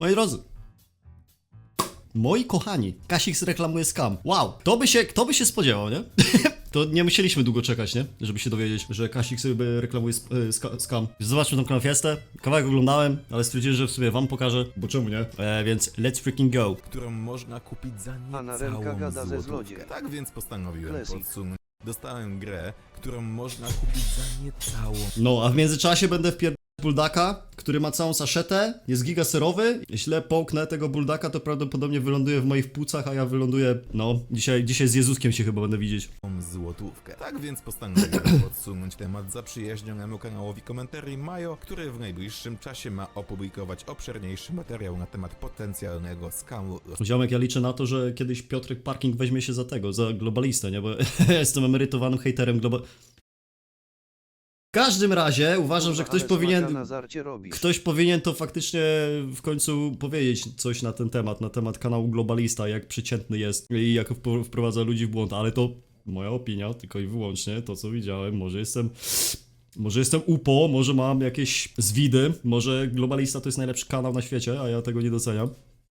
Moi drodzy. Moi kochani, Kasix reklamuje scam. Wow, to by się, kto by się spodziewał, nie? to nie musieliśmy długo czekać, nie? Żeby się dowiedzieć, że Kasix by reklamuje e, ska- scam. Zobaczmy tą konfiestę. Kawałek oglądałem, ale stwierdziłem, że w sobie wam pokażę, bo czemu nie? E, więc let's freaking go. którą można kupić za A na niecałą ręka gada ze złotówkę. złodziejem. Tak więc postanowiłem Classic. podsunąć. Dostałem grę, którą można kupić za niecałą No, a w międzyczasie będę wpierdolał buldaka, który ma całą saszetę, jest gigaserowy. Jeśli połknę tego buldaka, to prawdopodobnie wyląduje w moich płucach, a ja wyląduję, no, dzisiaj, dzisiaj z Jezuskiem się chyba będę widzieć. złotówkę. Tak więc postanowiłem podsunąć temat zaprzyjaźnionemu kanałowi Komentarii Majo, który w najbliższym czasie ma opublikować obszerniejszy materiał na temat potencjalnego skamu Ziomek, ja liczę na to, że kiedyś Piotrek Parking weźmie się za tego, za globalistę, nie? Bo ja jestem emerytowanym hejterem global... W każdym razie uważam, że ktoś powinien... Ktoś powinien to faktycznie w końcu powiedzieć coś na ten temat, na temat kanału Globalista, jak przeciętny jest i jak wp- wprowadza ludzi w błąd, ale to moja opinia, tylko i wyłącznie to, co widziałem. Może jestem. Może jestem upo, może mam jakieś zwidy, może Globalista to jest najlepszy kanał na świecie, a ja tego nie doceniam.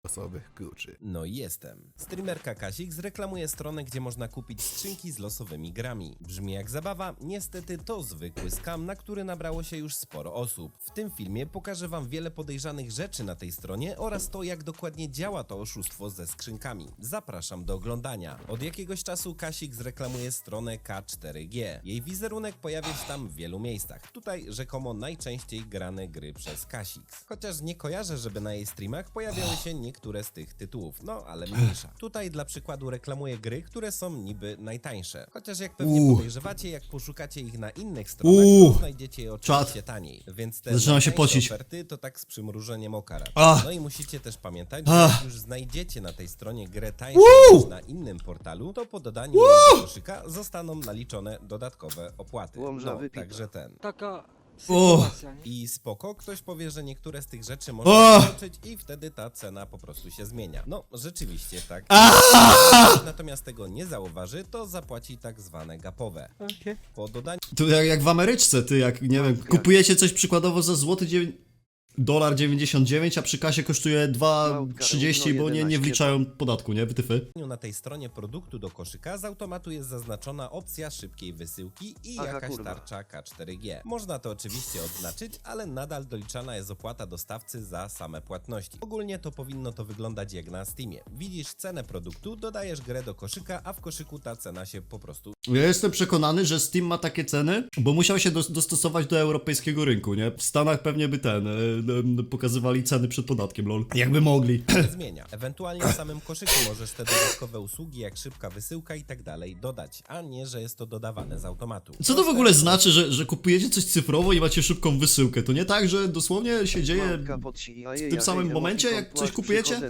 Losowych kluczy. No jestem. Streamerka Kasik zreklamuje stronę, gdzie można kupić skrzynki z losowymi grami. Brzmi jak zabawa, niestety to zwykły skam, na który nabrało się już sporo osób. W tym filmie pokażę wam wiele podejrzanych rzeczy na tej stronie oraz to, jak dokładnie działa to oszustwo ze skrzynkami. Zapraszam do oglądania. Od jakiegoś czasu Kasik zreklamuje stronę K4G. Jej wizerunek pojawia się tam w wielu miejscach. Tutaj rzekomo najczęściej grane gry przez Kasik. Chociaż nie kojarzę, żeby na jej streamach pojawiały się niektóre z tych tytułów, no ale mniejsza. Tutaj dla przykładu reklamuje gry, które są niby najtańsze. Chociaż jak pewnie Uuu. podejrzewacie, jak poszukacie ich na innych stronach, Uuu. to znajdziecie je oczywiście Czad. taniej. Więc te Zaczynam się najtańsze pocić. oferty to tak z przymrużeniem oka raczej. Ach. No i musicie też pamiętać, że Ach. jak już znajdziecie na tej stronie grę tańszą Uuu. niż na innym portalu, to po dodaniu jej do koszyka zostaną naliczone dodatkowe opłaty. Łomża No, wypita. także ten. Taka Nie? I spoko, ktoś powie, że niektóre z tych rzeczy można wyłączyć i wtedy ta cena po prostu się zmienia. No, rzeczywiście tak. Jeśli natomiast tego nie zauważy, to zapłaci tak zwane gapowe. Okej. Po dodaniu To jak, jak w Ameryczce, ty, jak, nie wiem, kupujecie coś przykładowo za złoty dziewię- dolar 99, a przy kasie kosztuje 2,30, bo nie, nie wliczają podatku, nie? Wytyfy. na tej stronie produktu do koszyka z automatu jest zaznaczona opcja szybkiej wysyłki i Aha, jakaś kurwa. tarcza K4G. Można to oczywiście odznaczyć, ale nadal doliczana jest opłata dostawcy za same płatności. Ogólnie to powinno to wyglądać jak na Steamie. Widzisz cenę produktu, dodajesz grę do koszyka, a w koszyku ta cena się po prostu Ja jestem przekonany, że Steam ma takie ceny, bo musiał się dos- dostosować do europejskiego rynku, nie? W Stanach pewnie by ten, e, e, pokazywali ceny przed podatkiem, lol. Jakby mogli. nie zmienia. Ewentualnie w samym koszyku możesz te dodatkowe usługi jak szybka wysyłka i tak dalej dodać, a nie, że jest to dodawane z automatu. Co to w ogóle znaczy, że, że kupujecie coś cyfrowo i macie szybką wysyłkę? To nie tak, że dosłownie się dzieje... W tym samym momencie, jak coś kupujecie?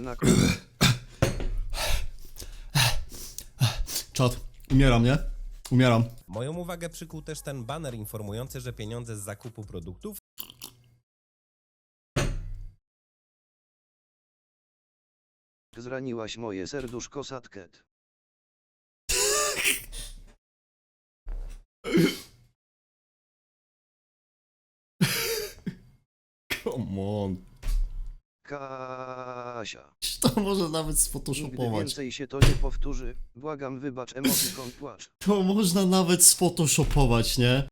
Czad, umieram, nie? Umieram. Moją uwagę przykuł też ten baner informujący, że pieniądze z zakupu produktów Zraniłaś moje serduszko satket. Come on. Kasia. To można nawet Nigdy sphotoshopować. więcej się to nie powtórzy. Błagam wybacz emotikon płacz. To można nawet sphotoshopować, nie?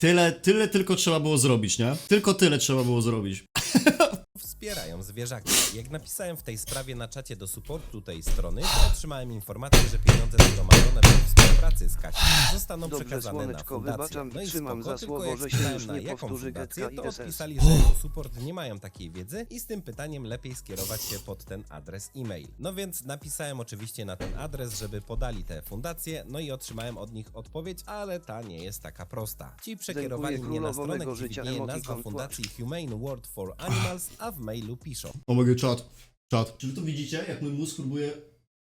Tyle, tyle tylko trzeba było zrobić, nie? Tylko tyle trzeba było zrobić. wspierają zwierzaki. Jak napisałem w tej sprawie na czacie do supportu tej strony, to otrzymałem informację, że pieniądze zgromadzone przy współpracy z Kasi zostaną Dobrze, przekazane na słoneczko, fundację. wybaczam, No i trzymam spoko, za tylko słowo, jak że się spytałem już na nie jaką powtórzy fundację, i to odpisali, że jako support nie mają takiej wiedzy i z tym pytaniem lepiej skierować się pod ten adres e-mail. No więc napisałem oczywiście na ten adres, żeby podali te fundacje, no i otrzymałem od nich odpowiedź, ale ta nie jest taka prosta. Ci przekierowali mnie na królowo stronę, mego gdzie życia, widnieje emotikon nazwa płacz. fundacji Humane World for Animals, a w mailu piszą. O mogę czat. Czat. Czy wy to widzicie, jak mój mózg próbuje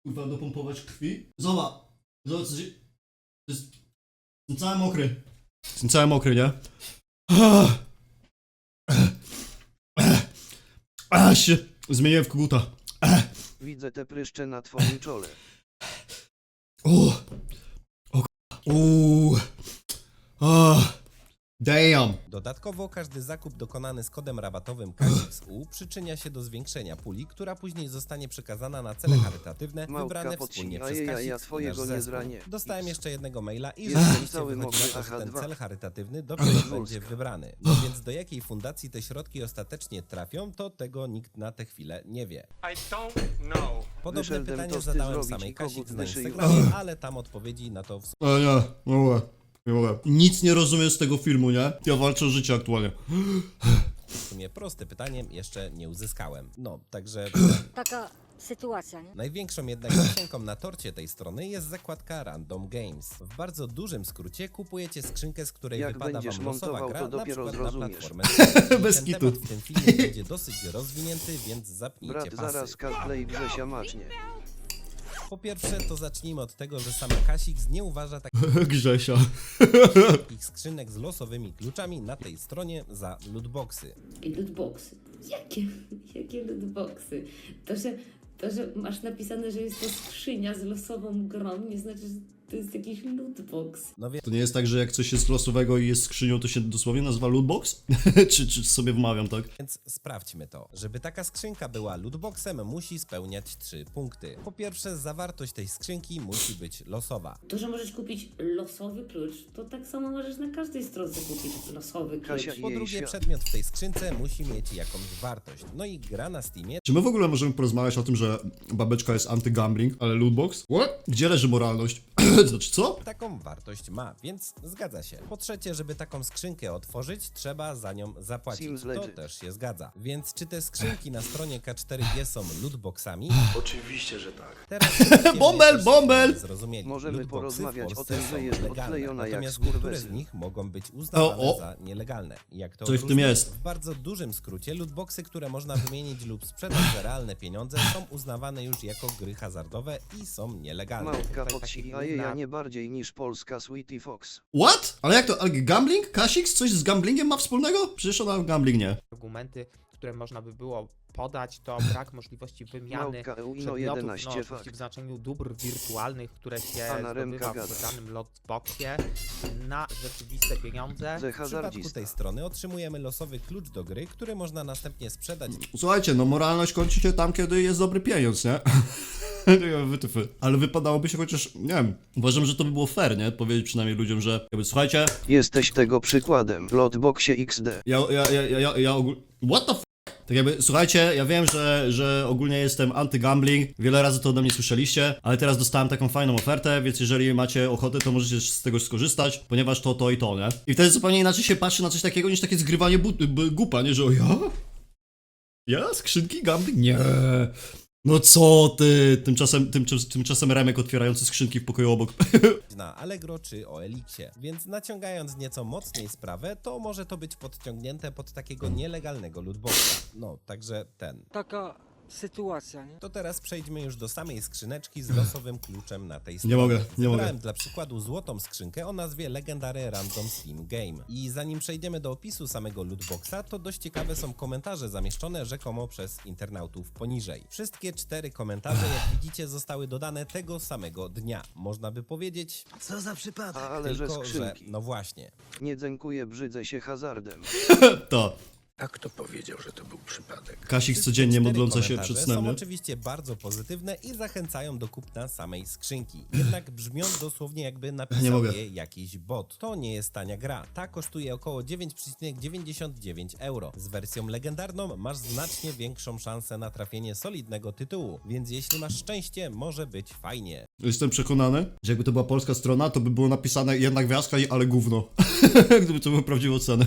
kurwa dopompować krwi? Zobacz. Zobacz, co się... To jest... Jestem cały mokry. Jestem cały mokry, nie? A się zmieniłem w koguta. Widzę te pryszcze na twoim czole. O, Uuu. Oh. Damn. Dodatkowo każdy zakup dokonany z kodem rabatowym KXU przyczynia się do zwiększenia puli, która później zostanie przekazana na cele charytatywne Małpka wybrane wspólnie świnia, przez ja i twojego nasz nie zespół. zranię. Dostałem jeszcze jednego maila i rzeczywiście cały wychodzi na mokry, to, że ten AH2. cel charytatywny dopiero będzie wybrany. No więc do jakiej fundacji te środki ostatecznie trafią, to tego nikt na tę chwilę nie wie. I don't know. Podobne Wyszedłem pytanie tosty zadałem zrobić samej i kogut Kasik na. Instagramie, ale tam odpowiedzi na to w O nie, mogę. Nie mogę. Nic nie rozumiem z tego filmu, nie? Ja walczę o życie aktualnie. sumie proste pytanie jeszcze nie uzyskałem. No, także Taka sytuacja, nie? Największą jednak wisienką na torcie tej strony jest zakładka Random Games. W bardzo dużym skrócie kupujecie skrzynkę, z której Jak wypada będziesz wam losowa montował, gra, to na dopiero przykład zrozumiesz. na platformę. Bez Ten kitu. temat w tym filmie będzie dosyć rozwinięty, więc zapnijcie Brat, pasy. zaraz cosplay Grzesia macznie. Po pierwsze, to zacznijmy od tego, że sama Kasik nie uważa Grzesia. takich skrzynek z losowymi kluczami na tej stronie za lootboxy. I lootboxy. Jakie, jakie lootboxy? To że, to, że masz napisane, że jest to skrzynia z losową grą, nie znaczy, że to jest jakiś lootbox. No więc To nie jest tak, że jak coś jest losowego i jest skrzynią, to się dosłownie nazywa lootbox? czy, czy sobie wmawiam, tak? Więc sprawdźmy to. Żeby taka skrzynka była lootboxem, musi spełniać trzy punkty. Po pierwsze, zawartość tej skrzynki musi być losowa. To, że możesz kupić losowy klucz, to tak samo możesz na każdej stronce kupić losowy klucz. Kasia Po Jej drugie, świat. przedmiot w tej skrzynce musi mieć jakąś wartość. No i gra na Steamie Czy my w ogóle możemy porozmawiać o tym, że babeczka jest anty-gambling, ale lootbox? What? Gdzie leży moralność? znaczy co? taką wartość ma, więc zgadza się. Po trzecie, żeby taką skrzynkę otworzyć, trzeba za nią zapłacić. To legit. też się zgadza. Więc czy te skrzynki na stronie K4G są lootboxami? Oczywiście, że tak. Teraz Bąbel, bąbel! też Zrozumieli. Możemy Lootboxy w porozmawiać o Polsce tym, że są jest legalne, odklejona jak natomiast niektóre z skurwysyn. nich mogą być uznawane O, o. za nielegalne. Jak to Coś w tym jest. W bardzo dużym skrócie, lootboxy, które można wymienić lub sprzedać za realne pieniądze, są uznawane już jako gry hazardowe i są nielegalne. Małpka pod taki jeja nie bardziej niż polska Sweetie Fox. What? Ale jak to? Ale gambling? Kasix coś z gamblingiem ma wspólnego? Przecież ona gambling nie. Argumenty, które można by było podać, to brak możliwości wymiany Małpka EU Ino przedmiotów 11 no, w znaczeniu dóbr wirtualnych, które się zdobywa w danym lotboxie na rzeczywiste pieniądze. W przypadku tej strony otrzymujemy losowy klucz do gry, który można następnie sprzedać Słuchajcie, no moralność kończy się tam, kiedy jest dobry pieniądz, nie? Nie, Wytyfy. Ale wypadałoby się chociaż, nie wiem, uważam, że to by było fair, nie? Powiedzieć przynajmniej ludziom, że jakby, słuchajcie, Jesteś tego przykładem. W Lotboxie XD. ja, ja, ja, ja, ja, ja ogól... What the f... Tak jakby, słuchajcie, ja wiem, że, że ogólnie jestem anty-gambling, wiele razy to ode mnie słyszeliście, ale teraz dostałem taką fajną ofertę, więc jeżeli macie ochotę, to możecie z tego skorzystać, ponieważ to, to i to, nie? I wtedy zupełnie inaczej się patrzy na coś takiego, niż takie zgrywanie gupa, nie? Że o ja? Ja? Skrzynki gambling? Nie. No co ty? Tymczasem, tymczas, tymczasem Remek otwierający skrzynki w pokoju obok. na Allegro czy OLX-ie. Więc naciągając nieco mocniej sprawę, to może to być podciągnięte pod takiego nielegalnego lootboxa. No, także ten. Taka sytuacja, nie? To teraz przejdźmy już do samej skrzyneczki z losowym kluczem na tej stronie. Nie mogę, nie Wybrałem mogę. dla przykładu złotą skrzynkę o nazwie Legendary Random Steam Game. I zanim przejdziemy do opisu samego lootboxa, to dość ciekawe są komentarze zamieszczone rzekomo przez internautów poniżej. Wszystkie cztery komentarze, jak widzicie, zostały dodane tego samego dnia. Można by powiedzieć, A ale że tylko że, skrzynki. no właśnie. Nie dziękuję, brzydzę się hazardem. to. A kto powiedział, że to był przypadek? Kasik Wszystkie codziennie cztery modląca się komentarze przed snem, Są nie? oczywiście bardzo pozytywne i zachęcają do kupna samej skrzynki. Jednak brzmią dosłownie jakby Nie napisał mogę. je jakiś bot. To nie jest tania gra. Ta kosztuje około 9,99 euro. Z wersją legendarną masz znacznie większą szansę na trafienie solidnego tytułu, więc jeśli masz szczęście, może być fajnie. Jestem przekonany, że jakby to była polska strona, to by było napisane jedna gwiazdka, i ale gówno. Gdyby to były prawdziwe oceny.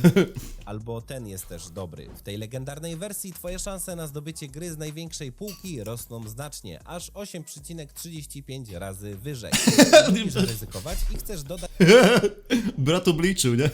Albo ten jest też dobry. W tej legendarnej wersji twoje szanse na zdobycie gry z największej półki rosną znacznie, aż 8,35 razy wyżej. Lubisz ryzykować i chcesz dodać Brat obliczył, nie?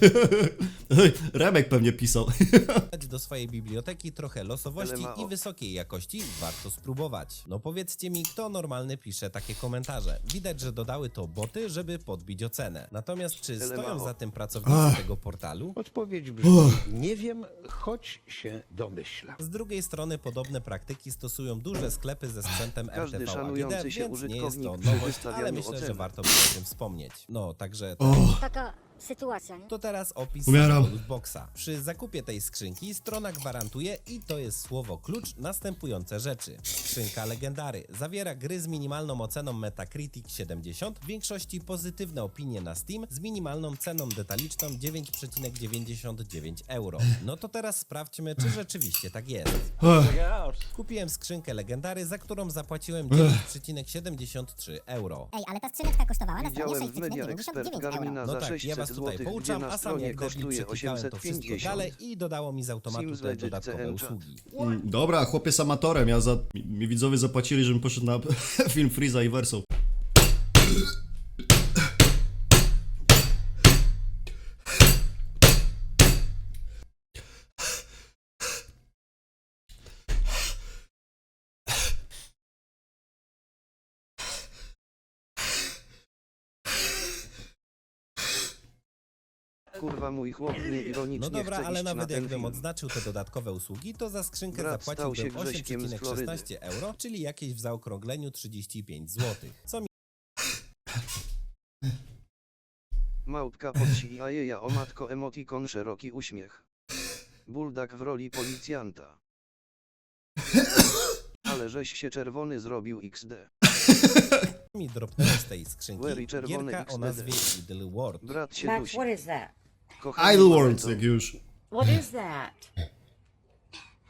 Remek pewnie pisał. dodać do swojej biblioteki trochę losowości LMAO. i wysokiej jakości, warto spróbować. No powiedzcie mi, kto normalny pisze takie komentarze. Widać, że dodały to boty, żeby podbić ocenę. Natomiast czy stoją LMAO. za tym pracownicy tego portalu? Odpowiedź brzmi, nie wiem, choć choć się domyślam. Z drugiej strony podobne praktyki stosują duże sklepy ze sprzętem Każdy RTV AGD, się więc nie jest to użytkownik przy nowość, ale wystawianiu myślę, że oceny. warto by o tym wspomnieć. No, także O, Taka sytuacja, nie? to teraz opis Umieram. lootboxa. Przy zakupie tej skrzynki strona gwarantuje, i to jest słowo klucz, następujące rzeczy. Skrzynka legendary zawiera gry z minimalną oceną Metacritic 70, w większości pozytywne opinie na Steam z minimalną ceną detaliczną 9,99 euro. No to teraz sprawdźmy, czy rzeczywiście tak jest. Kupiłem skrzynkę legendary, za którą zapłaciłem 9,73 euro. Ej, ale ta skrzyneczka kosztowała na stronie Widziałem w Media 6,99 Expert euro. Garmina No za tak, 600 ja was tutaj zł, pouczam, a sam jak debil kosztuje przeklikałem to wszystko 850. dalej i dodało mi z automatu te dodatkowe usługi. Mm, Dobra, chłopie z amatorem, ja za... mi- Mi widzowie zapłacili, żebym poszedł na film Freeza i Verso. Kurwa mój chłop mnie ironicznie No dobra, chce ale iść na nawet ten jakbym film. odznaczył te dodatkowe usługi, to za skrzynkę Brat stał zapłaciłbym się Grześkiem z Florydy. 8,16 euro, czyli jakieś w zaokrągleniu 35 zł. Co mi Małpka podsi a jeja o matko emotikon szeroki uśmiech. Buldak w roli policjanta. Ale żeś się czerwony zrobił XD. mi dropnęło z tej skrzynki? Very czerwone Gierka o nazwie Idle World. Brat się Max, dusi. what is that? Kochany Idle World, Barto, jak już. What is that?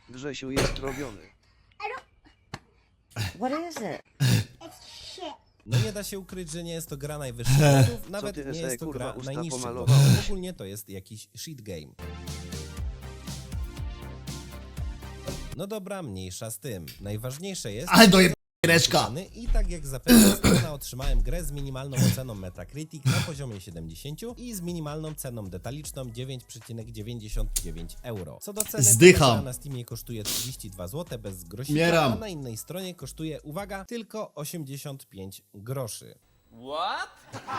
Grzesiu jest robiony. What is it? No nie da się ukryć, że nie jest to gra najwyższych lotów, nawet ty, nie jest to kurwa, gra usta najniższych pomalowałeś? lotów. Ogólnie to jest jakiś shit game. No dobra, mniejsza z tym. Najważniejsze jest... Ale doje... reszka! I tak jak strona, otrzymałem grę z minimalną oceną Metacritic na poziomie 70 i z minimalną ceną detaliczną 9,99 euro. Co do ceny, Zdycham. na Steamie kosztuje 32 zł bez grosika, a na innej stronie kosztuje, uwaga, tylko 85 groszy.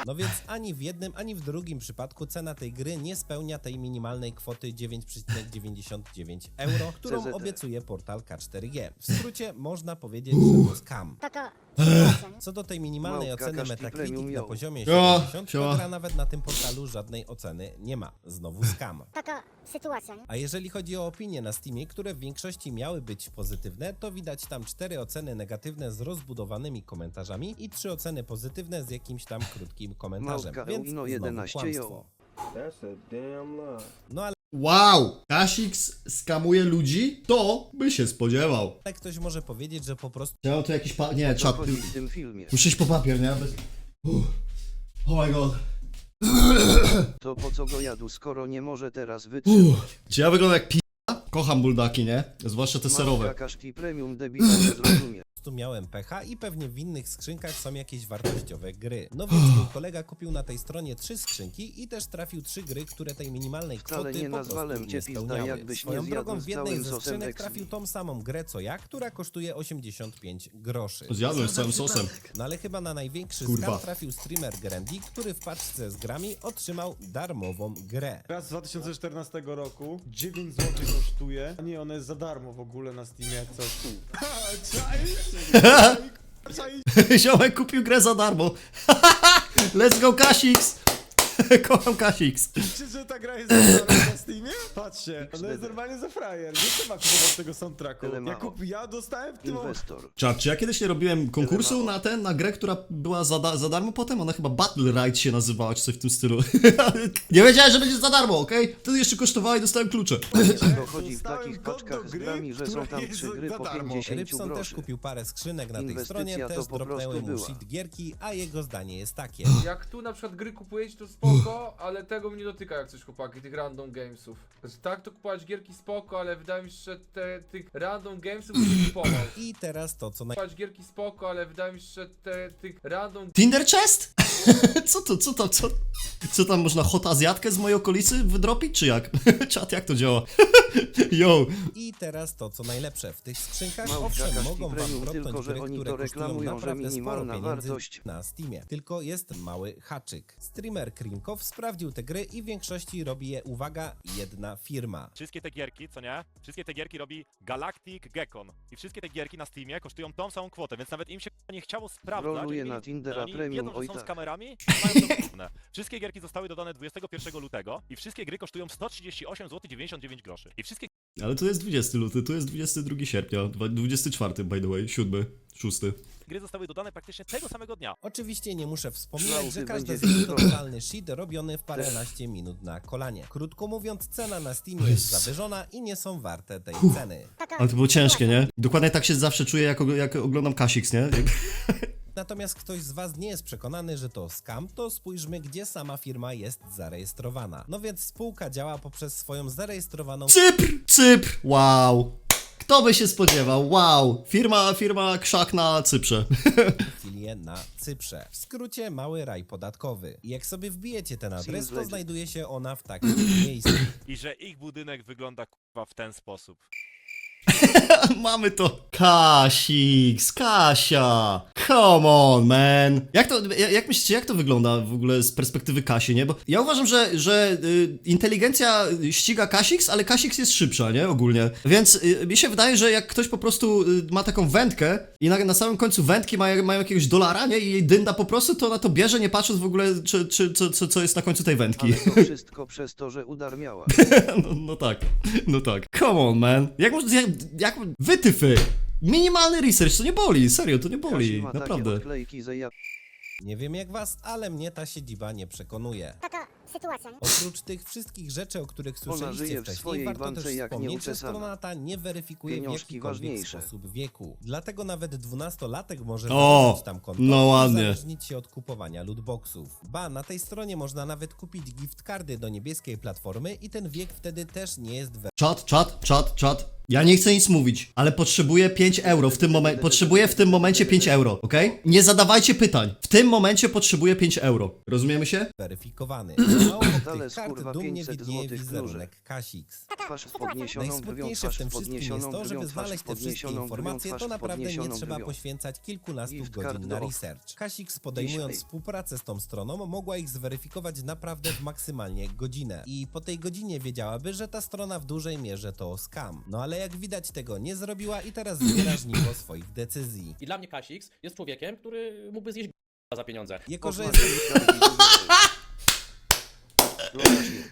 No więc ani w jednym, ani w drugim przypadku cena tej gry nie spełnia tej minimalnej kwoty 9,99 euro, którą obiecuje portal K4G. W skrócie można powiedzieć, że to scam. Co do tej minimalnej Małpka oceny Kaszki Metacritic Premium na ją. poziomie O, 70, siema. to gra nawet na tym portalu żadnej oceny nie ma. Znowu scam. Taka sytuacja, nie? A jeżeli chodzi o opinie na Steamie, które w większości miały być pozytywne, to widać tam cztery oceny negatywne z rozbudowanymi komentarzami i trzy oceny pozytywne z jakimś tam krótkim komentarzem. Małpka Więc znowu 11 kłamstwo. No ale Wow! Kasix skamuje ludzi? To by się spodziewał. ktoś może powiedzieć, że po prostu Chciałem to jakiś pa... Nie, chodzi w tym filmie? Muszę iść po papier, nie? Bez... Uff. Oh my god. To po co go jadł, skoro nie może teraz wytrzymać? Czy ja wyglądam jak p***? Kocham buldaki, nie? Zwłaszcza te serowe. Kaszki Premium debila nie zrozumie. Miałem pecha i pewnie w innych skrzynkach są jakieś wartościowe gry. No więc mój kolega kupił na tej stronie trzy skrzynki i też trafił trzy gry, które tej minimalnej Wcale kwoty nie po prostu nazwałem cię nie pizda, spełniały. jakbyś nie Swoją zjadł drogą z w jednej całym ze sosem skrzynek trafił tą samą grę co ja, która kosztuje 85 groszy. Zjadłem z całym sosem. No ale chyba na największy Kurwa. skam trafił streamer Grandy, który w paczce z grami otrzymał darmową grę. Gra z 2014 roku, 9 zł kosztuje, a nie, ona jest za darmo w ogóle na Steamie jak coś. Ziomek kupił grę za darmo. Let's go Kasix! Kocham Kasix. Że ta gra jest Patrzcie, ona jest normalnie za frajer, nie trzeba kupować tego soundtracku. Tyle Ja, mało. kup, ja dostałem w tym momencie... Inwestor. Czad, czy ja kiedyś nie robiłem konkursu na ten, na grę, która była za, da za darmo potem? Ona chyba Battle Ride się nazywała, czy coś w tym stylu. nie wiedziałem, że będzie za darmo, okej? Wtedy jeszcze kosztowała i dostałem klucze. To chodzi w Dostałem takich kod paczkach z gry, grami, że są która tam jest trzy gry za po darmo. 50 Rybson też groszy. kupił parę skrzynek na tej Inwestycja stronie, to też po dropnęły prostu mu była. shit gierki, a jego zdanie jest takie. Jak tu na przykład gry kupujecie, to spoko, ale tego mnie dotyka jak coś chłopaki, tych random gamesów. Znaczy, tak to kupować gierki spoko, ale wydaje mi się, że te, tych random gamesów nie kupował. I teraz to, co naj... Kupować gierki spoko, ale wydaje mi się, że te, tych random Tinder Chest? Co to, co tam, co? Co tam można hot azjatkę z mojej okolicy wydropić, czy jak? Czat, jak to działa? Yo, I teraz to co najlepsze, w tych skrzynkach Małpka owszem mogą wam Premium, tylko że gry, oni które to kosztują reklamują, że naprawdę sporo minimalna pieniędzy wartość. na Steamie. Tylko jest mały haczyk. Streamer Krimkow sprawdził te gry i w większości robi je, uwaga, jedna firma. Wszystkie te gierki, co nie? Wszystkie te gierki robi Galactic Gekon. I wszystkie te gierki na Steamie kosztują tą samą kwotę, więc nawet im się nie chciało sprawdzać. Roluje na Tindera Premium, wiedzą, że oj są z tak. kamerami i mają to. Wszystkie gierki zostały dodane 21 lutego i wszystkie gry kosztują 138 zł 99 groszy. I wszystkie ale to jest 20 luty, to jest 22 sierpnia, dwa- 24 by the way, 7, 6. gry zostały dodane praktycznie tego samego dnia. Oczywiście nie muszę wspominać, że każdy będzie z nich to totalny shit robiony w paręnaście minut na kolanie. Krótko mówiąc, cena na Steamie jest zawyżona i nie są warte tej Uff. ceny. Ale to było ciężkie, nie? Dokładnie tak się zawsze czuję, jak, og- jak oglądam Kasix, nie? Jak... Natomiast ktoś z Was nie jest przekonany, że to scam, to spójrzmy, gdzie sama firma jest zarejestrowana. No więc spółka działa poprzez swoją zarejestrowaną Cypr! Cypr! Wow! Kto by się spodziewał? Wow! Firma, firma krzak na Cyprze. filię na Cyprze. W skrócie mały raj podatkowy. I jak sobie wbijecie ten adres, to znajduje się ona w takim miejscu. I że ich budynek wygląda kurwa w ten sposób. Mamy to. Kasix, Kasia. Come on, man. Jak to, ja- jak myślicie, jak to wygląda w ogóle z perspektywy Kasi, nie? Bo ja uważam, że, że y, inteligencja ściga Kasix, ale Kasix jest szybsza, nie? Ogólnie. Więc y, mi się wydaje, że jak ktoś po prostu y, ma taką wędkę i na, na samym końcu wędki mają, mają jakiegoś dolara, nie? I jej dynda po prostu, to ona to bierze, nie patrząc w ogóle, czy, czy, co, co, co jest na końcu tej wędki. Ale to wszystko przez to, że udar miała. No, no tak, no tak. Come on, man. Jak jak, jak wytyfy. Minimalny research, to nie boli, serio, to nie boli, ma takie naprawdę. odklejki, że ja Nie wiem jak Was, ale mnie ta siedziba nie przekonuje. taka sytuacja, nie? Oprócz tych wszystkich rzeczy, o których słyszeliście w wcześniej, swojej warto bańce też jak wspomnieć, że nieuczesana. strona ta nie weryfikuje w Pieniążki jakikolwiek ważniejsze. sposób wieku. Dlatego nawet dwunastolatek może O, założyć tam konto no i ładnie. uzależnić się od kupowania lootboxów. Ba, na tej stronie można nawet kupić gift cardy do niebieskiej platformy i ten wiek wtedy też nie jest Czat, czat, czat, czat. Ja nie chcę nic mówić, ale potrzebuję 5 euro w tym momencie. Potrzebuję w tym momencie 5 euro, ok? Nie zadawajcie pytań. W tym momencie potrzebuję 5 euro. Rozumiemy się? weryfikowany. A obok Ale tych kart kurwa, dumnie 500 widnieje złotych wizerunek Kasix. twarz z podniesioną brwią, Najsmutniejsze w twarz tym wszystkim jest podniesioną to, żeby z znaleźć te wszystkie podniesioną brwią, informacje, twarz to z naprawdę nie podniesioną trzeba brwią. poświęcać kilkunastu Gift godzin card na do research. Kasix podejmując Dzisiaj. współpracę z tą stroną, mogła ich zweryfikować naprawdę w maksymalnie godzinę. I po tej godzinie wiedziałaby, że ta strona w dużej mierze to scam. No ale jak widać tego nie zrobiła i teraz zbiera żniwo swoich decyzji. I dla mnie Kasix jest człowiekiem, który mógłby zjeść za pieniądze. Jako, że jest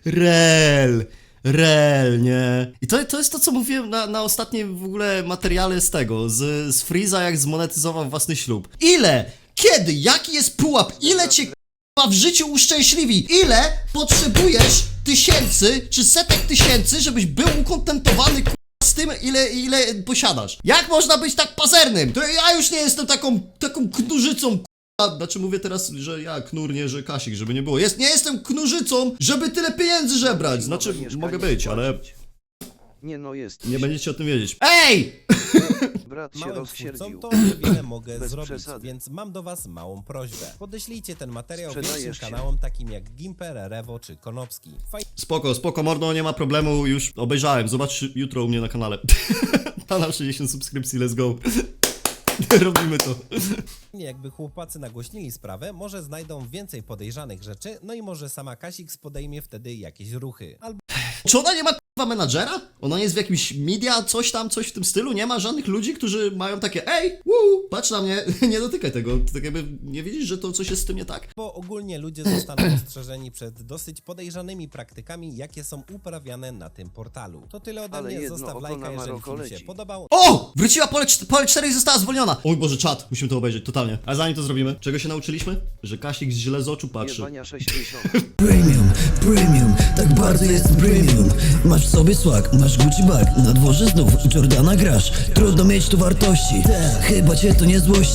Rel. Rel, nie? I to, to jest to, co mówiłem na, na ostatnim w ogóle materiale z tego, z, z Freeza, jak zmonetyzował własny ślub. Ile? Kiedy? Jaki jest pułap? Ile cię k***a w życiu uszczęśliwi? Ile potrzebujesz tysięcy czy setek tysięcy, żebyś był ukontentowany k***a, z tym, ile, ile posiadasz? Jak można być tak pazernym? To ja już nie jestem taką, taką knurzycą k***a. znaczy mówię teraz, że ja knur, nie, że Kasik, żeby nie było. Jest, nie jestem knurzycą, żeby tyle pieniędzy żebrać. Znaczy, mogę być, ale. Nie no jest. nie będziecie o tym wiedzieć. Ej! Brat się małym rozsierdził. to niewiele mogę Bez zrobić, przesady. więc mam do was małą prośbę. Podeślijcie ten materiał Sprzedajesz większym się. kanałom takim jak Gimper, Rewo czy Konopski. Spoko, spoko, mordo, nie ma problemu, już obejrzałem. Zobacz jutro u mnie na kanale. Kanał 60 subskrypcji, let's go. Robimy to. jakby chłopacy nagłośnili sprawę, może znajdą więcej podejrzanych rzeczy, no i może sama Kasix podejmie wtedy jakieś ruchy. Albo Czy ona nie ma k***a menadżera? Ona jest w jakimś media, coś tam, coś w tym stylu? Nie ma żadnych ludzi, którzy mają takie ej, wuu, patrz na mnie, nie dotykaj tego. Tak jakby nie widzisz, że to coś jest z tym nie tak? bo ogólnie ludzie zostaną ostrzeżeni przed dosyć podejrzanymi praktykami, jakie są uprawiane na tym portalu. To tyle ode Ale mnie, jedno zostaw oko lajka, na jeżeli Maroko film się leci. podobał. O! Wróciła pole, czt- pole 4 i została zwolniona! Oj Boże, czat, musimy to obejrzeć, totalnie. A zanim to zrobimy, czego się nauczyliśmy? Że Kasik źle z oczu patrzy. Jebania 60. Premium, premium, tak bardzo jest Masz w sobie swag, masz Gucci bag. Na dworze znów Jordana grasz. Trudno mieć tu wartości. Chyba cię to nie złości